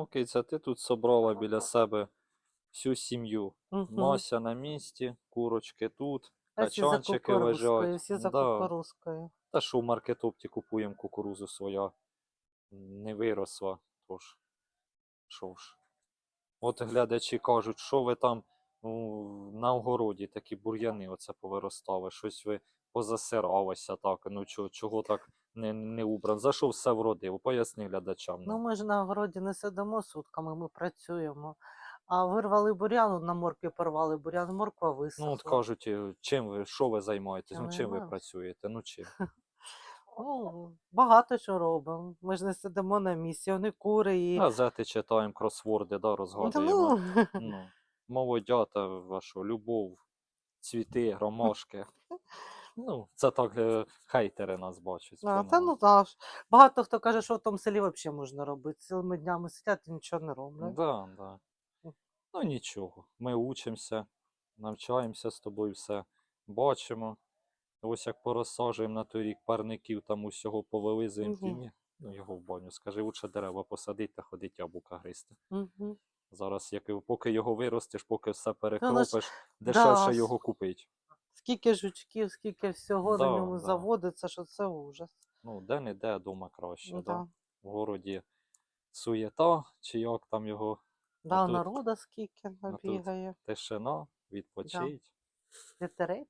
Ну, киця, ти тут собрала біля себе всю сім'ю. Угу. Нося на місці, курочки тут, качанчики лежать. всі за Да. кукурузкою. Та що в маркетопті купуємо кукурузу своя. Не виросла, тож. Що ж. От глядачі кажуть, що ви там ну, на огороді такі бур'яни оце повиростали, щось ви позасиралися так, ну чого, чого так не, не убрано. За що все вродив? Поясни глядачам. Ну, Ну, ми ж на огороді не сидимо сутками, ми працюємо. А вирвали бур'ян, на моркві порвали бур'ян, морква висохла. ну от кажуть, е, чим ви, що ви займаєтесь? Я Ну чим ви працюєте? Ну чим? Ну, багато що робимо. Ми ж не сидимо на місці, вони кури і. Газети читаємо, кросворди, да, розгадуємо. ну, Ну, молодята вашу, любов, цвіти, ромашки. Ну, це так е, хейтери нас бачать. а, та ну та ж. Багато хто каже, що в тому селі взагалі можна робити. Цілими днями сидять і нічого не роблять. Да, да. Ну нічого. Ми учимося, навчаємося з тобою все, бачимо. Ось як порозсаджуємо на той рік парників, там усього повилизуємо Мгм. Ну, його в баню. Скажи, лучше дерева посадити та ходить яблука гристи. Угу. Зараз, як поки його виростеш, поки все ж- перекропиш, дешевше да, його купить. Скільки жучків, скільки всього Да, на ньому да. заводиться, що це ужас. Ну, де не де, дома краще. Ну, Да. да. В городі суєта, чи як там його Да, тут- народа скільки тут набігає. тишина, відпочить. Вітерець.